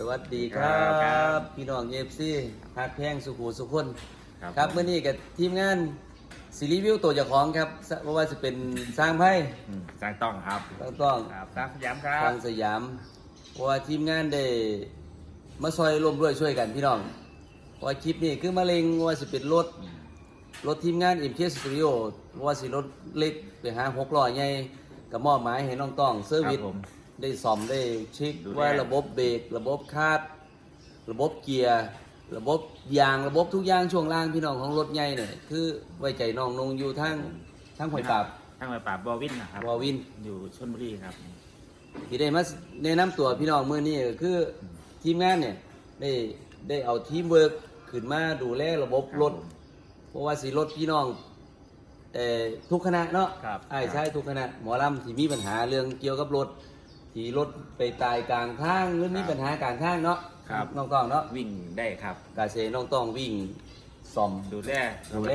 สวัสดีครับครับพี่น้องเอฟซีฮักแพงสุขุสุขคนครับครับเมื่อนี้กับทีมงานซีรีส์วิวตัวเจ้าของครับเพราะว่าจะเป็นสร้างไพ่อืมสร้างต้องครับต้องต้องครับสร้างสยามครับ ทางสยามเพราะว่าทีมงานได้มาซอยร่วมด้วยช่วยกันพี่น้องเพราะว่าคลิปนี้คือมะเร็งว่าจะเป็นรถอืมรถทีมงาน MK Studio ว่าสิรถเล็กไปหาหกล้อใหญ่กับมอบหมายให้น้องต้องเซอร์วิส ครับผม ได้ซ่อมได้เช็คดูแล ว่าระบบเบรกระบบคาด ระบบเกียร์ระบบยางระบบทุกอย่างช่วงล่างพี่น้องของรถใหญ่เนี่ยคือไว้ใจน้องนงอยู่ทั้งทั้งหอยปราบ ทางไปปราบบอวินนะครับบอวิน อยู่ชลบุรีครับ ที่ได้มาแนะนำตัวพี่น้องมื้อนี้ก็คือทีมงานเนี่ยได้ได้เอาทีมเวิร์กขึ้นมาดูแลระบบรถเพราะว่าสิรถพี่น้องเอ่อทุกคณะเนาะครับไอ้ใช่ทุกคณะหมอลำที่มีปัญหาเรื่องเกี่ยวกับรถ ที่รถไปตายกลางทางหรือมีปัญหากลางทางเนาะครับ น้องต้องเนาะวิ่งได้ครับกาเซน้องต้องวิ่งซ่อมดูแลดูแล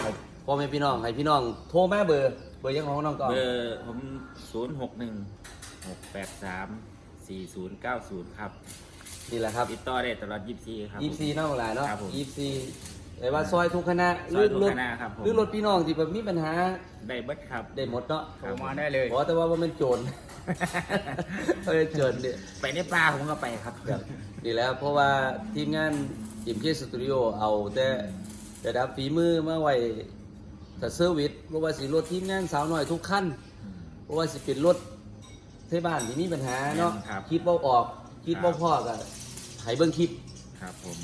ให้พ่อแม่พี่น้องให้พี่น้องโทรมาเบอร์เบอร์ยังของน้องต้องเบอร์ผมศูนย์หกหนึ่งหกแปดสามสี่ศูนย์เก้าศูนย์ครับนี่แหละครับติดต่อได้ตลอดยี่สิบสี่ครับยี่สี่น้องหลายเนาะครับผมยี่สี่แต่ว่าซอยทุกคณะหซรืออยทุกรถคณะครับผม หรือรถพี่น้องที่แบบมีปัญหาได้เบิดครับ ได้หมดเนาะ โทรมาได้เลยบอกแต่ว่าว่ามันโจร เออโจรเนี่ยไปในป่าผมก็ไปครับครับดีแล้วเพราะว่าทีมงานจิมเคสตูดิโอเอาแต่ระดับฝีมือมาไว้ถ้าเซอร์วิสเพราะว่าสิรถทีมงานสาวน้อยทุกขั้นเพราะว่าสิเป็นรถเทบ้านที่มีปัญหาเนาะครับ คิดบ่ออกคิดบ่พอก็ให้เบิ่งคลิป ครับผม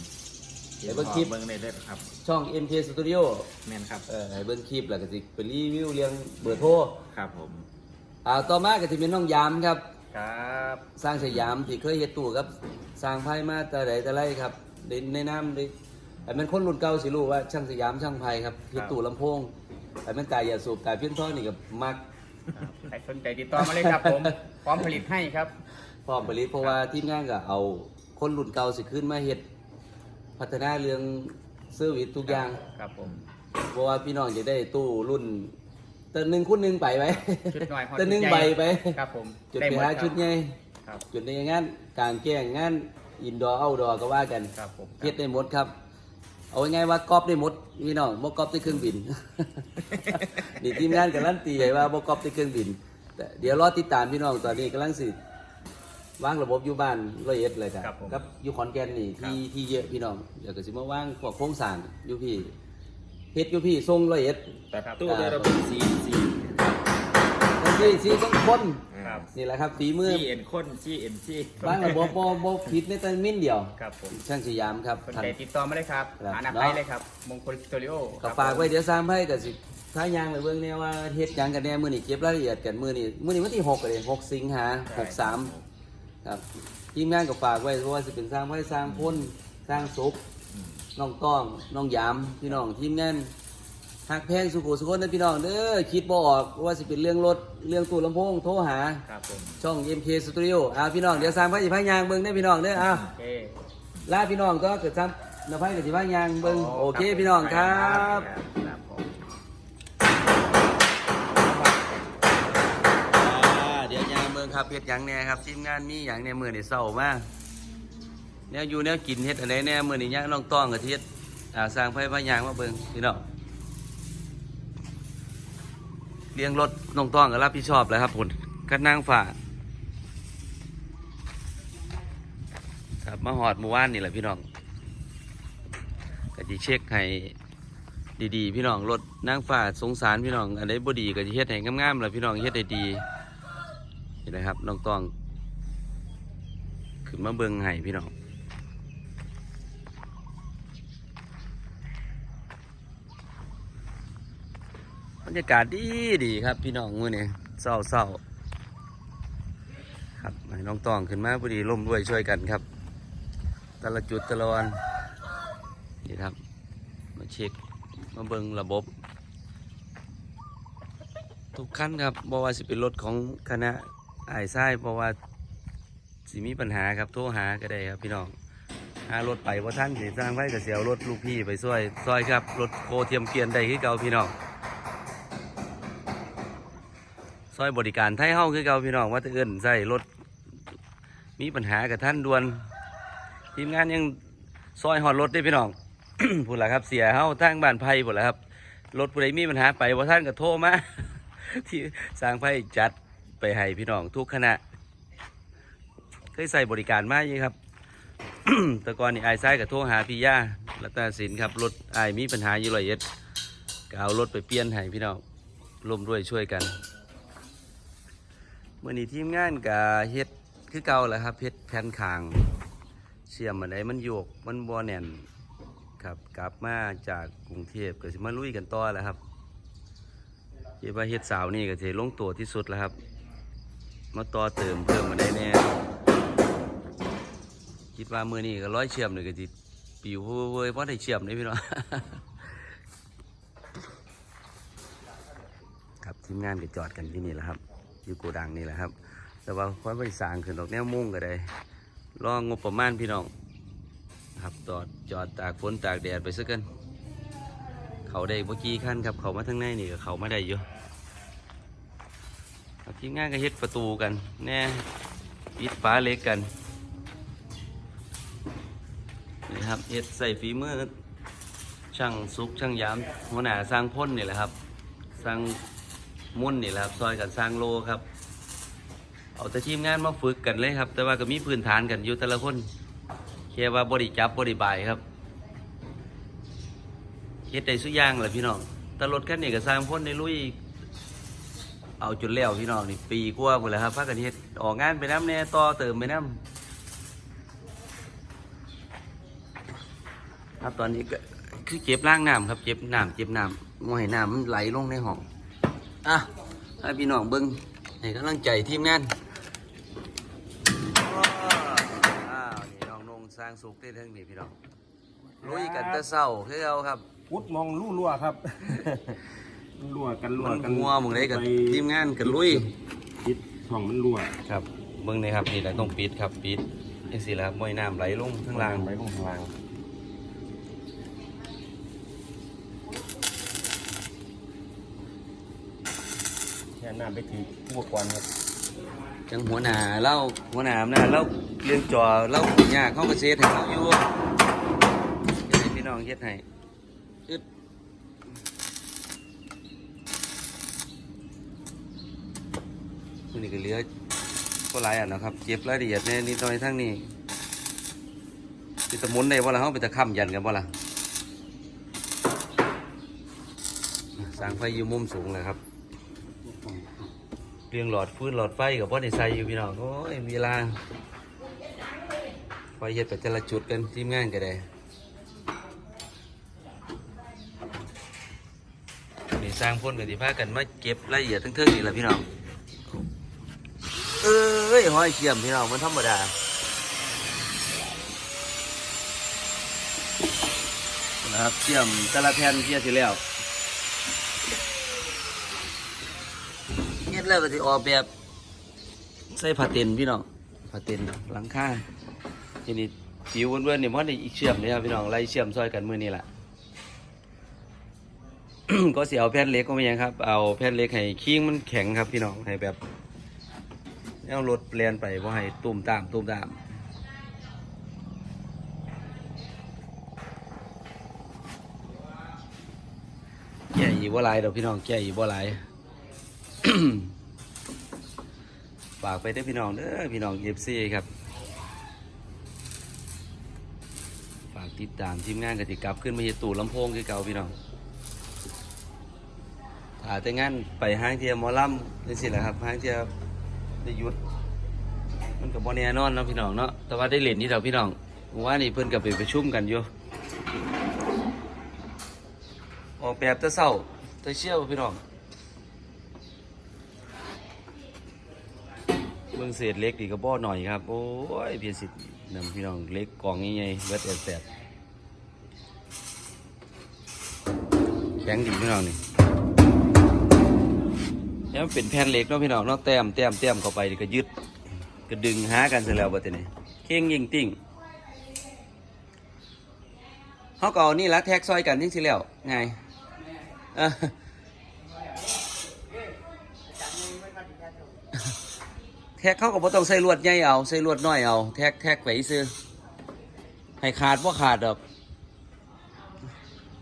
เดี๋ยวเบิ่งคลิป เบิ้งได้เลยครับ ช่อง MK Studio แม่นครับ เออให้เบิ่งคลิปแล้วก็สิไปรีวิวเรื่องเบอร์โทร ครับผม อ่าต่อมาก็สิเป็นน้องยามครับ ครับสร้างสยามที่เคยเฮ็ดตู้ครับ สร้างไพ่มาแต่ใดแต่ไรครับในในน้ำในไอ้มันคนรุ่นเก่าสิรู้ว่าช่างสยามช่างไพ่ครับเฮ็ดตู้ลำโพงไอ้มันกายยาสูบกายเพี้ยนท่อนี่ก็มักใครสนใจติดต่อมาเลยครับผมพร้อมผลิตให้ครับ พร้อมผลิตเพราะว่าทีมงานก็เอาคนรุ่นเก่าสิขึ้นมาเฮ็ดพัฒนาเรื่องเซอร์วิสทุกอย่างครับผม เพราะว่าพี่น้องจะได้ตู้รุ่น เตันหนึ่งคุณหนึ่งไปไหมชุดหน่อยฮอตเตันหนึ่งชุดใบใหญ่ไป ครับผมจุดได้ไปหมหาครับชุดใหญ่ครับจุดในงานกลางแจ้งงานอินดอร์เอาดอร์ก็ว่ากันครับผมเฮ็ดได้หมดครับ เอาง่ายๆว่ากอบได้หมดพี่น้องบ่กอบได้เครื่องบิน นี่ทีมงานกันลั่นตีให้ว่าบ่กอบได้เครื่องบิน แต่เดี๋ยวรอติดตามพี่น้องตอนนี้กำลังสิวางระบบอยู่บ้านร้อยเอ็ดเลยจ้ะครับผมกับอยู่ขอนแก่นนี่ที่ที่เยอะพี่น้องเดี๋ยวก็สิมาวางพวกโครงสร้างอยู่พี่ เฮ็ดอยู่พี่ส่งร้อยเอ็ดแต่ตู้เรือระบบสีสีทั้งที่สีต้องคนครับนี่แหละครับฝีมือ ซีเอ็นข้นซีเอ็นซีวางระบบบ่บ่ผิดในแต่มิ้นเดียวครับผมช่างสยามครับสนท่าน ใจติดต่อมาเลยครับครับ หาหน้าเนาะไปเลยครับมงคลสตูดิโอก็ฝากไว้เดี๋ยวสร้างให้กับสิท้ายยางไปเบิ่งแน่ว่าเฮ็ดหยังกันแน่มื้อนี้เก็บรายละเอียดกันมื้อนี้มื้อนี้วันที่6เลย6สิงหา63 ครับทีมงานก็ฝากไว้เพราะว่าสิเป็นสร้างไว้สร้างพ้นสร้างสุข น้องต้องน้องยามพี่น้องทีมงานหักแพงสุขุสุขนนะพี่น้องเด้อคิดบ่ออกว่าสิเป็นเรื่องรถเรื่องตู้ลำโพงโทรหา ครับผมช่อง MK Studio อ่าพี่น้องเดี๋ยวสร้างไว้สิพายางเบิ่งได้อพี่น้องเด้ออ่า โอเค ลาพี่น้องก็เกิดซ้ำนภัยกับสิพายางเบิ่งโอเคพี่น้องครับ ครับผมอ่าเดี๋ยวยางเมืองครับเฮ็ดหยังแหน่ครับทีมงานมีหยังในมือนี่เศร้ามาก แนวอยู่แนวกินเฮ็ดอันใดแน่มือนี่ย่างน้องต้องกับเฮ็ดอ่าสร้างไฟพายางมาเบิ่งพี่น้องเลี้ยงรถน้องต้องก็รับผิดชอบแล้วครับผลกันนางฝ่าครับมาหอดหมู่บ้านนี่แหละพี่น้องก็จะเช็คให้ดีๆ พี่น้องรถนางฝ่าสงสารพี่น้องอันใดบ่ดีก็จะเฮ็ดให้งามๆแหละพี่น้องเฮ็ดได้ดีนี่นะครับน้องต้องขึ้นมาเบิงไห้พี่น้อง รรยากาศดีดีครับพี่น้องมื้อนี้เศร้าเศร้าครับน้องตองขึ้นมาพอดีร่มด้วยช่วยกันครับแต่ละจุดแต่ละวันนี่ครับ มาเช็คมาเบิงระบบ ทุกขั้นครับบอกว่าสิเป็นรถของคณะไอ้ายไส้เพราะว่าสิมีปัญหาครับโทรหาก็ได้ครับพี่น้องหารถไปว่าท่านสิสร้างไว้กับเสียวรถลูกพี่ไปซอยซอยครับรถโคเทียมเกียนได้คือเก่าพี่น้อง อยบริการไทยเฮ้าคือเก่าพี่น้องว่าจะเอื้นใส่รถ มีปัญหากับท่านด่วน ทีมงานยังซอยหอดรถได้พี่น้อง พูดละครับเสียเฮาทางบ้านไผ่พูดละครับรถผู้ใดมีปัญหาไปว่าท่านก็โทรมาที่สร้างไผ่จัดไปให้พี่น้องทุกคณะ เคยใส่บริการมากยี่ครับต่ก่อนนี่ไอ้ไส้กับโทรหาพี่ย่ารัตนสินครับรถไอ้มีปัญหาอยู่ร้อยเอ็ดก็เอารถไปเปลี่ยนให้พี่น้องร่วมด้วยช่วยกัน เมื่อนี้ทีมงานกับเฮ็ดคือเก่าแหละครับเฮ็ดแผ่นคาง เชื่อมมันไดมันโยกมันบอแน่นครับกลับมาจากกรุงเทพก็สิมาลุยกันต่อแล้วครับคิดว่าเฮ็ดสาวนี่ก็จะลงตัวที่สุดแล้วครับ มาต่อเติมเพิ่มมาได้แน่คิดว่ามือนี้ก็ร้อยเชื่อมเลยก็จิปิวเว้ยเพราะได้เชื่อมเลยพี่น้องครับทีมงานก็จอดกันที่นี่แหละครับ อยู่โกดังนี่แหละครับ แต่ว่าค่อยไปสร้างขึ้นดอกแนวมุ่งก็ได้รองงบประมาณพี่น้องครับจอดจอดตากฝนตากแดดไปสักกันเขาได้เมื่อกี้ขั้นครับเขามาทั้งในนี่เขามาได้เยอะครับทีมงานก็เฮ็ดประตูกันแน่ปิดฝาเล็กกันนี่ครับเฮ็ดใส่ฝีมือช่างซุกช่างยามหัวหน้าสร้างพ่นนี่แหละครับสร้าง มุ่นนี่แหละครับซอยกันสร้างโลครับ เอาแต่ทีมงานมาฝึกกันเลยครับ แต่ว่าก็มีพื้นฐานกันอยู่แต่ละคนแค่ว่าบริจับบริบายครับเฮ็ดได้สุอย่างแหละพี่น้องแต่รถคันนี้ก็สร้างพ้นในลุย เอาจนแล้วพี่น้องนี่ปีกว่าหมดแล้วครับพากันเฮ็ดออกงานไปน้ำแน่ต่อเติมไปน้ำครับตอนนี้ก็คือเก็บล้างน้ำครับเก็บน้ำเก็บน้ำมให้น้ำมันไหลลงในห้อง อะให้พี่น้องเบิ้งให้กำลังใจทีมงานอ้าวนี่น้องนงสร้างสุขได้ทั้งนี้พี่น้องลุยกันแต่เศร้าคือเอาครับ พุดมองลู่รั่วครับ รั่วกันรั่วมันกันงัวหมึงได้กับปทีมงานกันลุย ปิดช่องมันรั่วครับเบิ้งนี่ครับนี่แหละต้องปิดครับปิดยังสิละครับมวยน้ำไหลลงข้างล่างไว้ลงข้างล่าง แค่น้ำไปถืออุปกรณ์ครับจังหัวหน้าเล่าหัวหน้าอำนาเล่าเรื่องจอเล่าหยากเข้ามาเซตให้เขาอยู่เฮ็ดให้พี่น้องเฮ็ดให้อึดนี่ก็เหลือก็หลายอันนะครับ เจ็บรายละเอียดในนิดหน่อยทั้งนี้เป็นตะมุนได้บ่ล่ะเฮาเป็นตะค้ำยันกันบ่ล่ะสร้างไฟอยู่มุมสูงเลยครับ เรียงหลอดฟื้นหลอดไฟกับพ่อในใส่อยู่พี่น้องโอ้ยเวลาไฟเฮ็ดไปแต่ละจุดกันทีมงานก็ได้นี่สร้างพ่นกันที่พากันมาเก็บรายละเอียดทั้งเทิงนี่แหละพี่น้อง เอ้ยห้อยเขียมพี่น้องมันธรรมดานะครับเขียมแต่ละแผ่นเทียสิแล้ว เฮ็ด แล้วก็สิออกแบบ ใส่ผ้าเต็นท์พี่น้องผ้าเต็นท์หลังคาทีนี้จิ๋วเพื่อนๆนี่มันได้อีกเชื่อมเลยครับพี่น้องไล่เชื่อมซอยกันมือนี้แหละ ก็เสิเอาแผ่นเล็กก็ไม่ยังครับ เอาแผ่นเล็กให้คิงมันแข็งครับพี่น้องให้แบบเอารถเลียนไปบ่ให้ตุ่มตามตุ่มตามแก่อีกบ่หลายดอกพี่น้องแก่อีกบ่หลาย ฝากไปด้อพี่น้องเด้อพี่น้องเอฟซีครับ ฝากติดตามทีมงานกติกลับขึ้นมาเฮ็ดตู่ลำโพงคือเก่าพี่น้องถ้าแต่งานไปห้างเทียมอลำนี่สิแหละครับห้างเทียได้ยุด มันกับบ่แน่นอนเนาะพี่น้องเนาะแต่ว่าได้เล่นนี่เถอะพี่น้องว่านนี่เพิ่อนกับไปประชุมกันอยู่ออกแบบตะเศร้าตะเชี่ยวพี่น้อง เบิ่งเศษเล็กดีก็บ่หน่อยครับ โอ้ยเพียรสิทนำพี่น้องเล็กกองใหญ่ๆเบิดแสบแข็งดีพี่น้องนี่แล้วเป็นแผ่นเหล็กเนาะพี่น้องเนาะแต้มแต้มแต้มเข้าไปดีก็ยึดก็ดึงหากันเสร็จแล้วบัดนี้เข่งยิงติ่งเฮาก็เอานี่ละแท็กซอยกันจังซี่แล้วไงเออ แท็กเขาก็บ่ต้องใส่ลวดใหญ่เอาใส่ลวดน้อยเอา แท็กแท็กไปซื้อให้ขาดว่าขาดดอก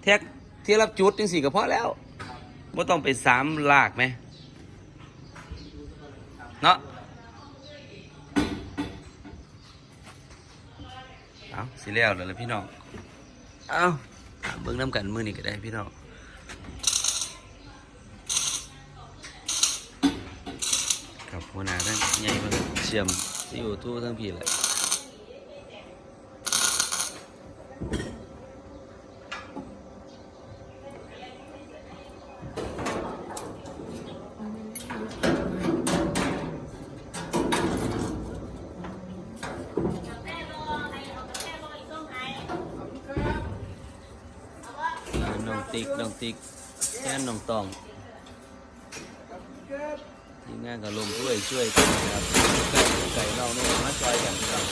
แท็กเที่รับจุดจังสี่ก็พอแล้วว่าต้องไปสามลากไหมเนาะเอาสิแล้วแล้วล่ะพี่น้องเอาเบิ้งน้ำกันมือนี่ก็ได้พี่น้อง ครับหัวหน้าทั้งใหญ่มาเชื่อมซีโอทูทั้งพี่แหละน้องติ๊กน้องติ๊กแค่นน้องตอง งานก็ลงช่วยช่วยกันนะครับไก่ไก่เราเนี่ยมาช่วยกันครับ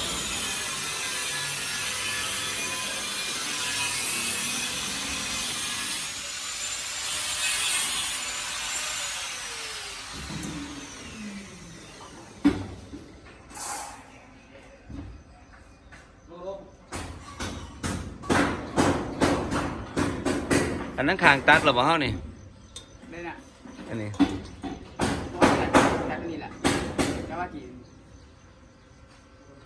อันนั้นคางตัดหรือเปล่าเฮานี่เลยน่ะอันนี้ ตัดนี่แหละ แ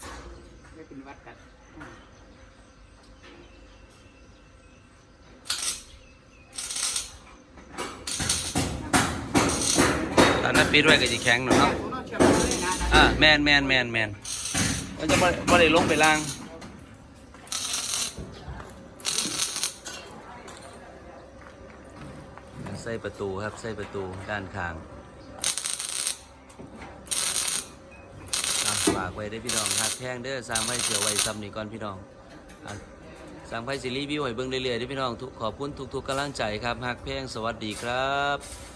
ต่ว่าที่ไม่เป็นวัดกัดตอนนั้นปิดไว้ก็จะแข็งหน่อยเนาะผมต้องเชื่อมเลยนะอ่าแมนแมนแมนแมนมันจะไม่ได้ลงไปล่างใส่ประตูครับใส่ประตูด้านข้างากไว้ได้พี่น้องหักแพงเด้อสร้างไว้เสียไว้ซ้ำนี่ก่อนพี่น้องสร้างไว้สิรีวิวให้เบิ่งเรื่อยๆได้พี่น้องทุกขอบคุณทุกๆกำลังใจครับหักแพงสวัสดีครับ